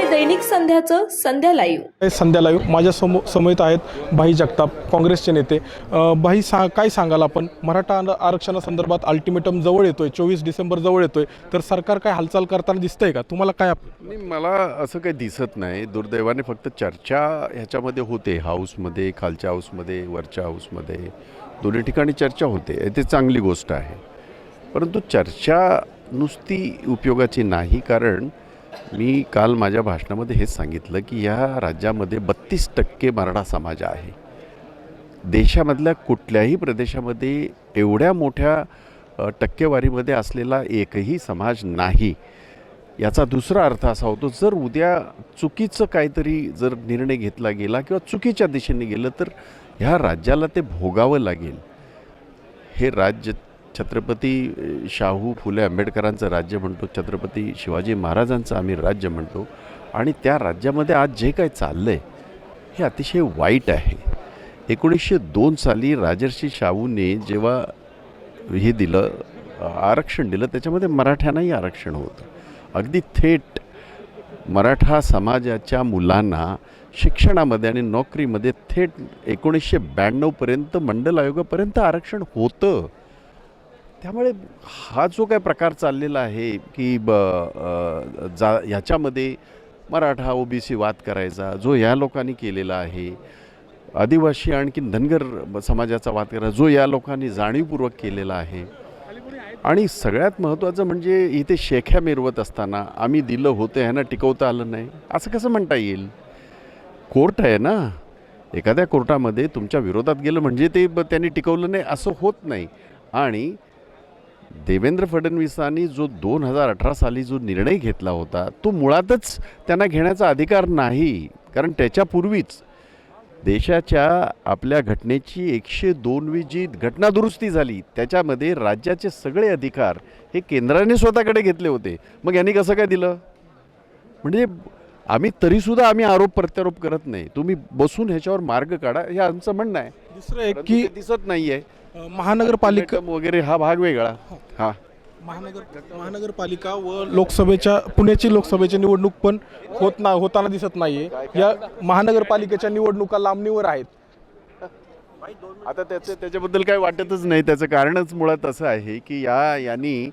व्यवसाय दैनिक संध्याचं? संध्या लाईव्ह. संध्या लाईव्ह? माझ्या समो समेत आहेत भाई जगताप काँग्रेसचे नेते. भाई सा काय सांगाल आपण? मराठा आर- आरक्षणासंदर्भात अल्टिमेटम जवळ येतोय चोवीस डिसेंबर जवळ येतोय. तर सरकार काय हालचाल करताना दिसतंय का? तुम्हाला काय मला असं काही दिसत नाही. दुर्दैवाने फक्त चर्चा ह्याच्यामध्ये होते. हाऊसमध्ये खालच्या हाऊसमध्ये वरच्या हाऊसमध्ये. दोन्ही ठिकाणी चर्चा होते. ते चांगली गोष्ट आहे. परंतु चर्चा नुसती उपयोगाची नाही. कारण मी काल माझ्या भाषणामध्ये हेच सांगितलं की या राज्यामध्ये बत्तीस टक्के मराठा समाज आहे. देशामधल्या कुठल्याही प्रदेशामध्ये एवढ्या मोठ्या टक्केवारीमध्ये असलेला एकही समाज नाही. याचा दुसरा अर्थ असा होतो जर उद्या चुकीचं काहीतरी जर निर्णय घेतला गेला किंवा चुकीच्या दिशेने गेलं तर ह्या राज्याला ते भोगावं लागेल. हे राज्य छत्रपती शाहू फुले आंबेडकरांचं राज्य म्हणतो छत्रपती शिवाजी महाराजांचं आम्ही राज्य म्हणतो आणि त्या राज्यामध्ये आज जे काय चाललं आहे हे अतिशय वाईट आहे. एकोणीसशे दोन साली राजर्षी शाहूने जेव्हा हे दिलं आरक्षण दिलं त्याच्यामध्ये मराठ्यांनाही आरक्षण होतं. अगदी थेट मराठा समाजाच्या मुलांना शिक्षणामध्ये आणि नोकरीमध्ये थेट एकोणीसशे ब्याण्णवपर्यंत मंडल आयोगापर्यंत आरक्षण होतं. त्यामुळे हा जो काय प्रकार चाललेला आहे की ब जा ह्याच्यामध्ये मराठा ओबीसी वाद करायचा जो या लोकांनी केलेला आहे आदिवासी आणखी धनगर समाजाचा वाद करायचा जो या लोकांनी जाणीवपूर्वक केलेला आहे. आणि सगळ्यात महत्त्वाचं म्हणजे इथे शेख्या मिरवत असताना आम्ही दिलं होतं ह्यांना टिकवता आलं नाही. असं कसं म्हणता येईल? कोर्ट आहे ना? एखाद्या कोर्टामध्ये तुमच्या विरोधात गेलं म्हणजे ते ब- त्यांनी टिकवलं नाही असं होत नाही. आणि देवेंद्र फडणवीसांनी जो दोन हजार अठरा साली जो निर्णय घेतला होता तो मुळातच त्यांना घेण्याचा अधिकार नाही. कारण त्याच्यापूर्वीच देशाच्या आपल्या घटनेची एकशे दोनवी जी घटनादुरुस्ती झाली. त्याच्यामध्ये राज्याचे सगळे अधिकार हे केंद्राने स्वतःकडे घेतले होते. मग यांनी कसं काय दिलं? म्हणजे आम्ही तरीसुद्धा आम्ही आरोप प्रत्यारोप करत नाही. तुम्ही बसून ह्याच्यावर मार्ग काढा हे आमचं म्हणणं आहे. दुसरं एक की दिसत नाहीये. अ, महानगरपालिका वगैरे हा भाग वेगळा. हा. महानगर महानगरपालिका व लोकसभेच्या पुण्याची लोकसभेची निवडणूक पण होत ना होताना दिसत नाहीये. या महानगरपालिकेच्या निवडणुका लांबणीवर आहेत. आता त्याचं त्याच्याबद्दल काही वाटतच नाही. त्याचं कारणच मुळात असं आहे की या यांनी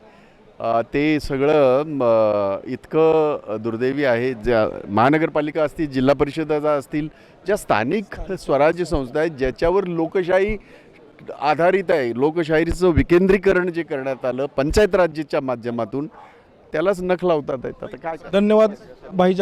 ते सगळं इतकं दुर्दैवी आहे. ज्या महानगरपालिका असतील जिल्हा परिषदा असतील ज्या स्थानिक स्वराज्य संस्था. आहेत ज्याच्यावर लोकशाही आधारित आहे लोकशाहीचं विकेंद्रीकरण जे करण्यात आलं पंचायत राज्याच्या माध्यमातून त्यालाच नख लावतात आहेत. आता काय धन्यवाद भाई.